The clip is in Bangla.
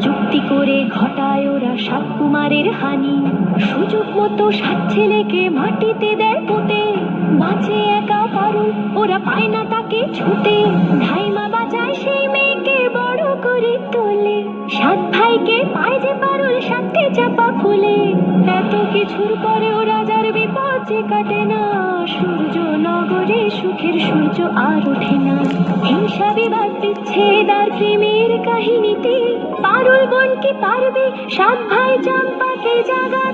যুক্তি করে ঘটায় ওরা সাত কুমারের হানি। সুযোগ মতো সাত ছেলেকে মাটিতে দেয় পুঁতে। বাঁচে একা পারুল, ওরা পায় না তাকে ছুটে ধাইমা বাজায় সেই মেয়েকে বড় করে তোলে। সাত ভাইকে পায় যে পারুল সাতটি চাপা খুলে এত কিছুর পরে পরেও রাজার বিপদ যে কাটে না। সূর্য নগরে সুখের সূর্য আর ওঠে না। বিচ্ছেদ প্রেমের কাহিনীতে পারুল বোন কি পারবে সাত ভাই চম্পাকে জাগাতে।